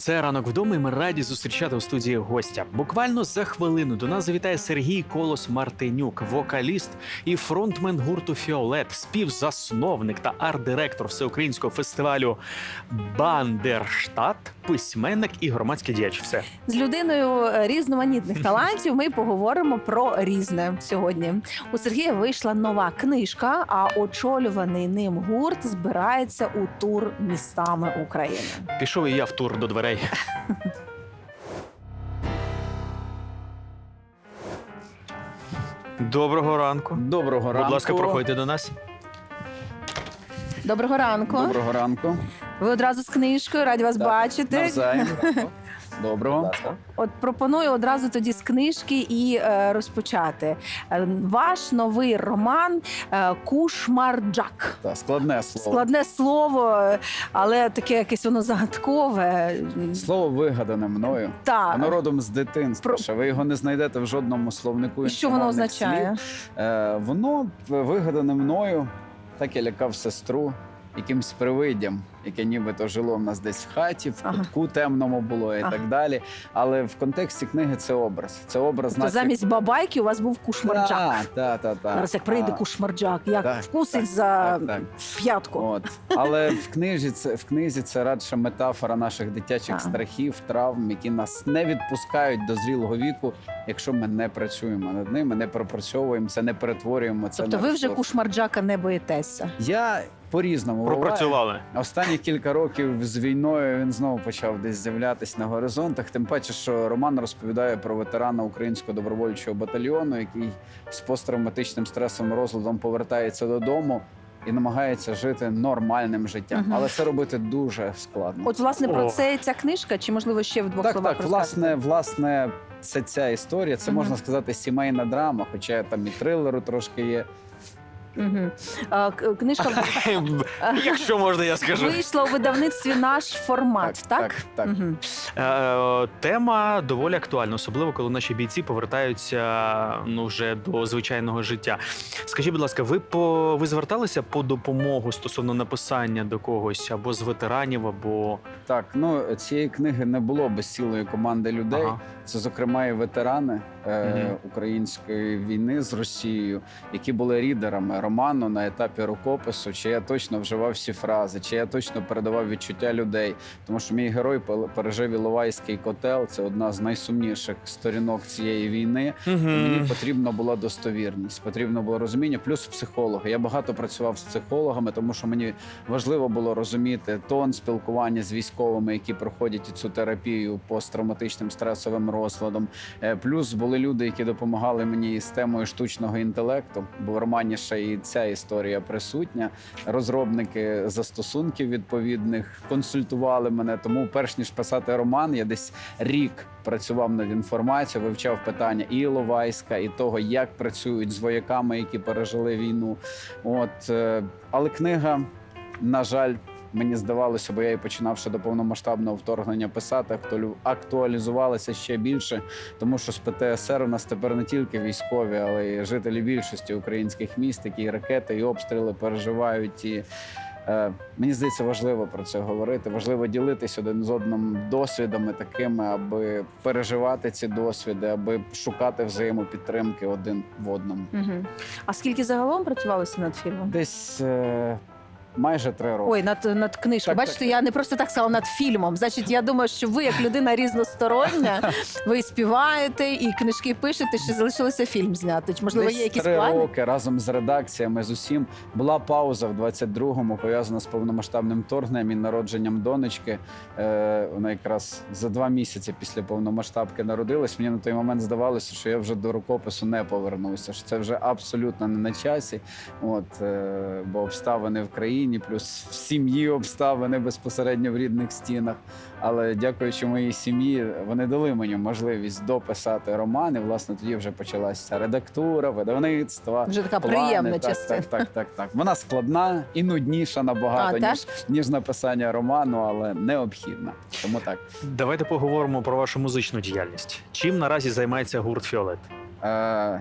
Це ранок вдома. і Ми раді зустрічати у студії гостя. Буквально за хвилину до нас завітає Сергій Колос Мартинюк, вокаліст і фронтмен гурту Фіолет, співзасновник та арт-директор всеукраїнського фестивалю Бандерштат, письменник і громадський діяч. Все З людиною е, різноманітних талантів ми поговоримо про різне сьогодні. У Сергія вийшла нова книжка, а очолюваний ним гурт збирається у тур містами України. пішов і я в тур до дверей. Доброго ранку. Доброго ранку. Будь ласка, проходьте до нас. Доброго ранку. Доброго ранку. Ви одразу з книжкою, раді вас бачити. Навзаєм. Доброго. От пропоную одразу тоді з книжки і е, розпочати. Е, Ваш новий роман е, Кушмарджак. Так, складне слово. Складне слово, але таке якесь воно загадкове. Слово вигадане мною. Так. Воно родом з дитинства. Про- ще Ви його не знайдете в жодному словнику. І що воно іншомовних означає? слів. Е, воно вигадане мною. Так я лякав сестру якимсь привиддям, яке нібито жило в нас десь в хаті, в Ага. кутку темному було і Ага. так далі. Але в контексті книги це образ. Це образ То замість бабайки у вас був кушмарджак. Так, так, так. Зараз як прийде А, кушмарджак, як так, вкусить так, за так, так. п'ятку. От. Але в книзі це в книзі це радше метафора наших дитячих Так. страхів, травм, які нас не відпускають до зрілого віку, якщо ми не працюємо над ними, не пропрацьовуємо це, не перетворюємо це. Тобто на ви вже кушмарджака не боїтеся. Я по-різному. Пропрацювали. Останні кілька років з війною він знову почав десь з'являтися на горизонтах. Тим паче, що роман розповідає про ветерана українського добровольчого батальйону, який з посттравматичним стресовим розладом повертається додому і намагається жити нормальним життям. Мгм. Але це робити дуже складно. От, власне, про О. це ця книжка, чи можливо ще в двох так, словах так, власне, власне, це ця історія. Це Мгм. можна сказати сімейна драма, хоча там і трилеру трошки є. А, к- Книжка Якщо можна, я скажу. вийшла у видавництві наш формат, так? так, так. Мгм. Е, Тема доволі актуальна, особливо коли наші бійці повертаються ну вже до звичайного життя. Скажіть, будь ласка, ви по ви зверталися по допомогу стосовно написання до когось або з ветеранів, або Так, ну цієї книги не було без цілої команди людей. Ага. Це, зокрема, і ветерани е, української війни з Росією, які були рідерами роману на етапі рукопису, чи я точно вживав всі фрази, чи я точно передавав відчуття людей. Тому що мій герой пережив Іловайський котел. Це одна з найсумніших сторінок цієї війни. І Мені потрібна була достовірність, потрібно було розуміння, плюс психологи. Я багато працював з психологами, тому що мені важливо було розуміти тон спілкування з військовими, які проходять цю терапію посттравматичним стресовим розладом. Е, Плюс були люди, які допомагали мені з темою штучного інтелекту, бо в романі ще і ця історія присутня. Розробники застосунків відповідних консультували мене. Тому, перш ніж писати роман, я десь рік працював над інформацією, вивчав питання і Іловайська, і того, як працюють з вояками, які пережили війну. От е, але книга, на жаль. Мені здавалося, бо я і починав ще до повномасштабного вторгнення писати, актуалізувалася ще більше, тому що з ПТСР у нас тепер не тільки військові, але й жителі більшості українських міст, які і ракети і обстріли переживають. І е, мені здається, важливо про це говорити. Важливо ділитись один з одним досвідами такими, аби переживати ці досвіди, аби шукати взаємопідтримки один в одному. Мгм. А скільки загалом працювалося над фільмом? Десь е, майже три роки. Ой, над, над книжкою. Так, Бачите, так. я не просто так сказала над фільмом. Значить, я думаю, що ви, як людина різностороння, ви співаєте і книжки пишете, що залишилося фільм зняти. Чи можливо Десь є якісь три плани? роки разом з редакціями з усім. Була пауза в 22-му, пов'язана з повномасштабним вторгненням і народженням донечки. Е, вона якраз за два місяці після повномасштабки народилась. Мені на той момент здавалося, що я вже до рукопису не повернуся. Що це вже абсолютно не на часі. От е, бо обставини в країні, плюс в сім'ї обставини безпосередньо в рідних стінах. Але дякуючи моїй сім'ї, вони дали мені можливість дописати роман. І, власне, тоді вже почалася редактура, видавництва. Вже така плани. приємна так, частина. Так, так, так, так. Вона складна і нудніша набагато, А, ніж, ніж написання роману, але необхідна. Тому так. давайте поговоримо про вашу музичну діяльність. Чим наразі займається гурт Фіолет? Е,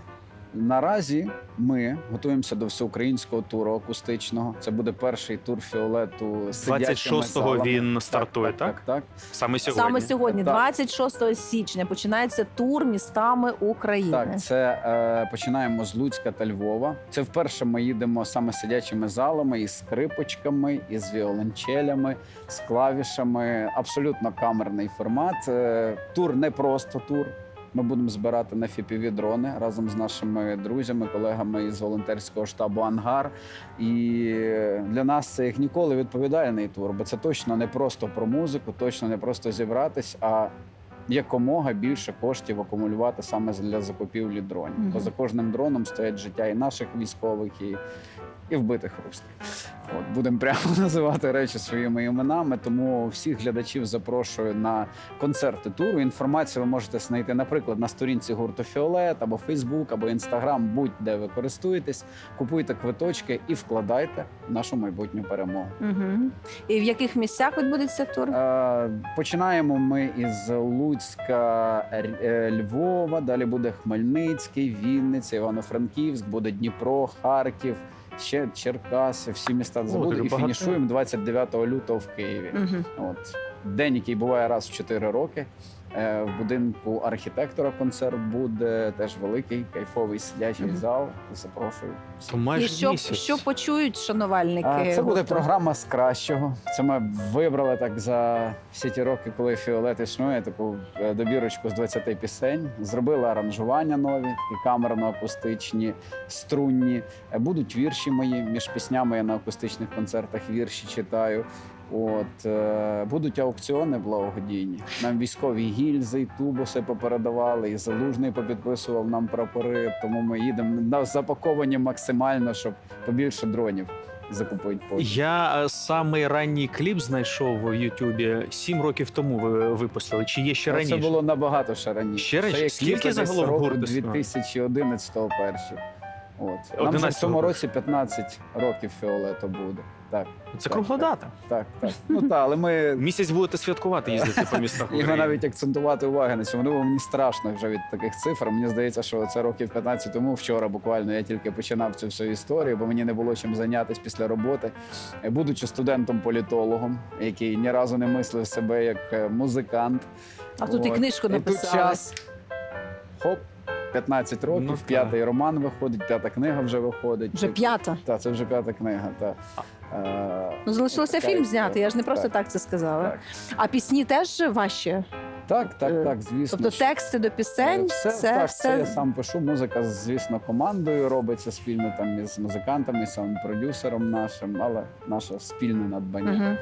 Наразі ми готуємося до всеукраїнського туру акустичного. Це буде перший тур фіолету з 26-го він стартує, так? Так, так. Саме сьогодні. Саме сьогодні, Так. 26 січня, починається тур містами України. Так, це е, починаємо з Луцька та Львова. Це вперше ми їдемо саме сидячими залами із скрипочками, із віолончелями, з клавішами. Абсолютно камерний формат. Е, тур не просто тур. Ми будемо збирати на fpv дрони разом з нашими друзями, колегами із волонтерського штабу Ангар. І для нас це як ніколи відповідальний тур, бо це точно не просто про музику, точно не просто зібратись, а якомога більше коштів акумулювати саме для закупівлі дронів. Бо за кожним дроном стоять життя і наших військових, і, і вбитих русських. От будемо прямо називати речі своїми іменами. Тому всіх глядачів запрошую на концерти туру. Інформацію ви можете знайти, наприклад, на сторінці гурту Фіолет або Фейсбук, або Інстаграм, будь-де ви користуєтесь. Купуйте квиточки і вкладайте в нашу майбутню перемогу. Угу. І в яких місцях відбудеться тур? Е, Починаємо ми із Луцька, е, Львова. Далі буде Хмельницький, Вінниця, Івано-Франківськ, буде Дніпро, Харків, ще Черкаси. Всі міста забули. І багато. фінішуємо 29 лютого в Києві. Угу. От день, який буває раз в 4 роки. Е, В будинку архітектора концерт буде теж великий, кайфовий сидячий Мгм. зал. Запрошую. То І що, місяць. що почують шанувальники? А, Це буде гурту? програма з кращого. Це ми вибрали так за всі ті роки, коли Фіолет існує, таку е, добірочку з 20 пісень. Зробили аранжування нові, і камерно-акустичні, струнні. Е, Будуть вірші мої між піснями. Я на акустичних концертах вірші читаю. От е, будуть аукціони благодійні. Нам військові гільзи, і тубуси попередавали, і залужний попідписував нам прапори. Тому ми їдемо на запаковані максимально, щоб побільше дронів закупити. Я е, самий ранній кліп знайшов в Ютубі сім років тому. Ви випустили. Чи є ще раніше? Це було набагато ще раніше. Ще раніше? Як Скільки десь загалом року гурт існує? 2011 перший. От. Нам вже в 11 цьому році 15 років Фіолето буде. Так, Це Так, кругла так. дата. так, так. Ну так, але ми Місяць будете святкувати, їздити по містах Його України. навіть акцентувати уваги на цьому. Ну, мені страшно вже від таких цифр. Мені здається, що це років 15 тому, вчора буквально я тільки починав цю всю історію, бо мені не було чим зайнятися після роботи. Будучи студентом-політологом, який ні разу не мислив себе як е, музикант. А тут і От. книжку І тут час. Хоп, 15 років, Ну, п'ятий роман виходить, п'ята книга вже виходить. Вже п'ята. Так, це вже п'ята книга. Та. Е, Ну, залишилося така фільм зняти. Я ж не просто так, це сказала. Так, А пісні теж ваші. так, Е, так, так, звісно. Тобто тексти до пісень, все, це так, все. це я сам пишу. Музика, звісно, командою робиться спільно там із музикантами, з самим продюсером нашим, але наше спільне надбання. Угу.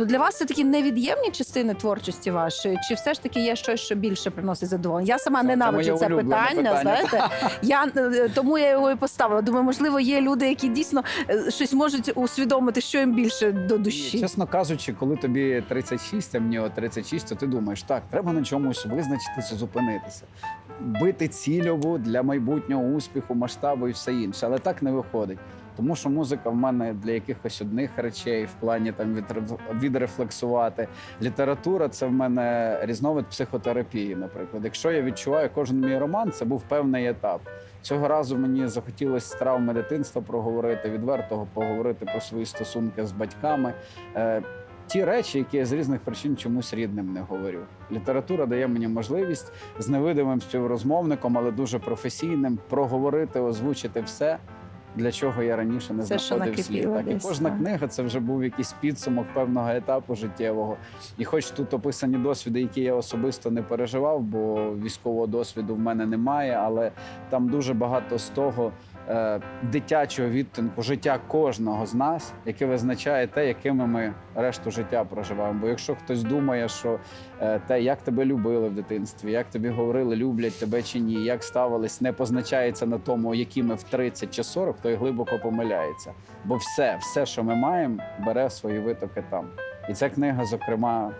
Ну, для вас це такі невід'ємні частини творчості вашої, чи все ж таки є щось, що більше приносить задоволення? Я сама Це ненавиджу це питання, питання. знаєте. Я е, тому я його і поставила. Думаю, можливо, є люди, які дійсно е, щось можуть усвідомити, що їм більше до душі. чесно кажучи, коли тобі 36, а мені от 36, то ти думаєш, так, треба на чомусь визначитися, зупинитися, бити цільову для майбутнього успіху, масштабу і все інше. Але так не виходить. Тому що музика в мене для якихось одних речей в плані там відре- відрефлексувати. Література це в мене різновид психотерапії. Наприклад, якщо я відчуваю кожен мій роман, це був певний етап. Цього разу мені захотілося з травми дитинства проговорити, відверто поговорити про свої стосунки з батьками. Е, Ті речі, які я з різних причин чомусь рідним не говорю. Література дає мені можливість з невидимим співрозмовником, але дуже професійним, проговорити, озвучити все, для чого я раніше не це знаходив слів. Так, і кожна так. книга це вже був якийсь підсумок певного етапу життєвого. І хоч тут описані досвіди, які я особисто не переживав, бо військового досвіду в мене немає, але там дуже багато з того дитячого відтинку життя кожного з нас, яке визначає те, якими ми решту життя проживаємо. Бо якщо хтось думає, що е, те, як тебе любили в дитинстві, як тобі говорили, люблять тебе чи ні, як ставились, не позначається на тому, які ми в 30 чи 40, той глибоко помиляється. Бо все, все, що ми маємо, бере свої витоки там. І ця книга, зокрема,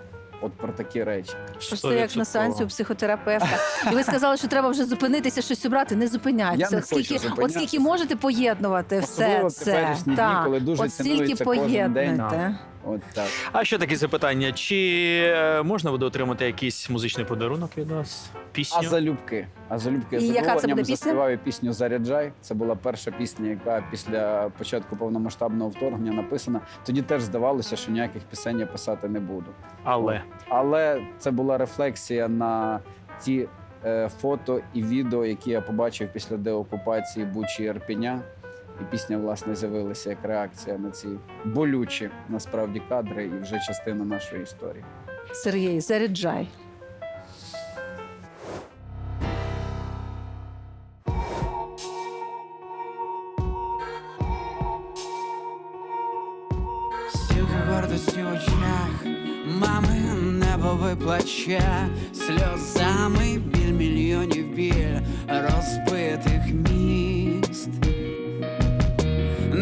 от про такі речі. Просто як на сеансі у психотерапевта. І ви сказали, що треба вже зупинитися, щось обрати. Не зупиняйтеся. От скільки, от скільки можете поєднувати все Особливо в це. теперішні дні, Так. коли дуже От стільки цінується кожен день. поєднуйте. От так. А ще таке запитання: чи е, можна буде отримати якийсь музичний подарунок від вас? Пісню? А залюбки. А залюбки І з яка це задоволенням буде пісня? заспіваю пісню Заряджай. Це була перша пісня, яка після початку повномасштабного вторгнення написана. Тоді теж здавалося, що ніяких пісень я писати не буду. Але Але це була рефлексія на ті е, фото і відео, які я побачив після деокупації Бучі і Арпіня. І пісня, власне, з'явилася як реакція на ці болючі насправді кадри і вже частина нашої історії. Сергій, заряджай. Гордості в очах, мами небо виплаче сльозами біль мільйонів біль розбитих.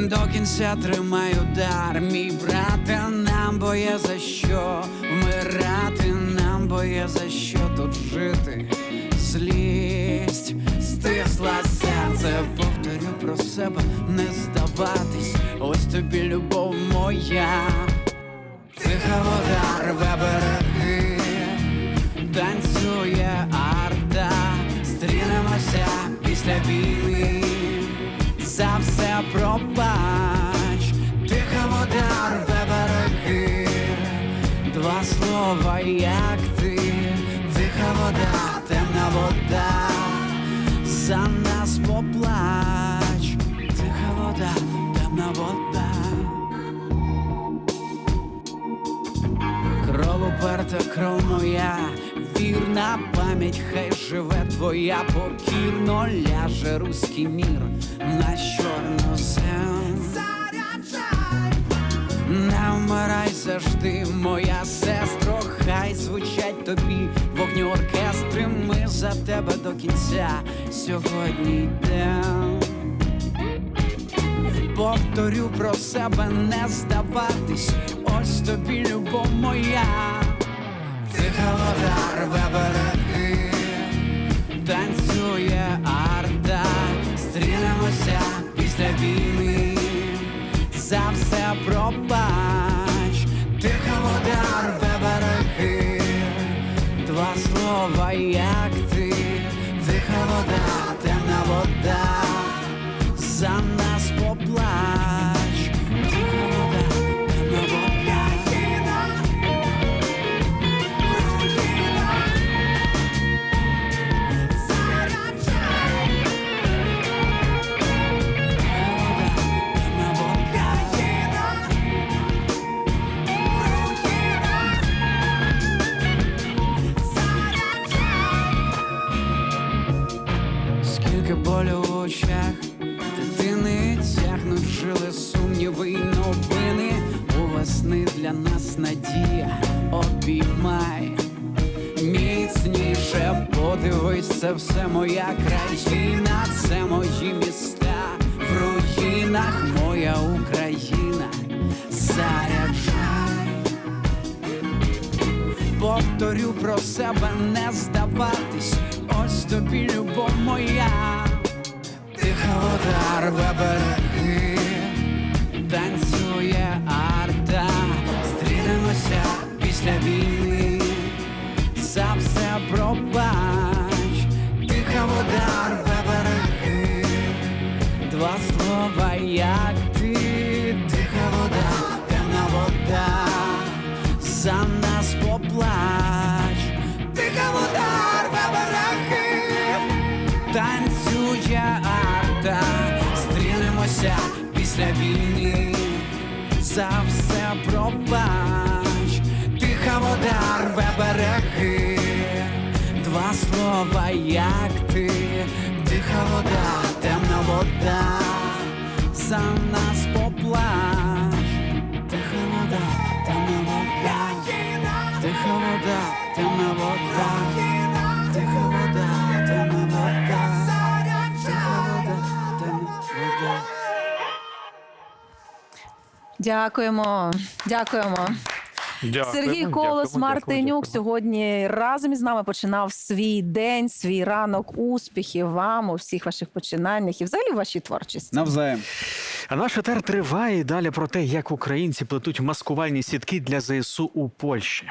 До кінця тримай удар, мій брате, нам бо є за що вмирати, нам бо є за що тут жити. Злість стисла серце, повторю про себе, не здаватись, ось тобі любов моя, тиха вода рве береги, танцює арта, стрінемося після війни, за все пробач, Уперта, кров моя, вірна пам'ять, хай живе твоя, покірно ляже руський мір на чорнозем. Не вмирай завжди, моя сестро, хай звучать тобі вогні оркестри. Ми за тебе до кінця сьогодні йдем. Повторю про себе, не здаватись, ось тобі любов моя, тиха вода У для нас надія обіймай. Міцніше подивись, це все моя країна, це мої міста, в руїнах моя Україна. Заряджай повторю про себе, не здаватись, ось тобі любов моя, тиха вода рве береги, стрінемося після війни, за все пробач, тиха вода рве береги, два слова, як ти, тиха вода, темна вода, за нас поплач, тиха вода, темна вода, тиха вода, темна вода, Дякуємо. Дякуємо. Дякуємо, Сергій Колос дякуємо, Мартинюк дякуємо. сьогодні разом із нами починав свій день, свій ранок успіхів вам у всіх ваших починаннях і взагалі в вашій творчості. Навзаєм. А наш етер триває і далі про те, як українці плетуть маскувальні сітки для ЗСУ у Польщі.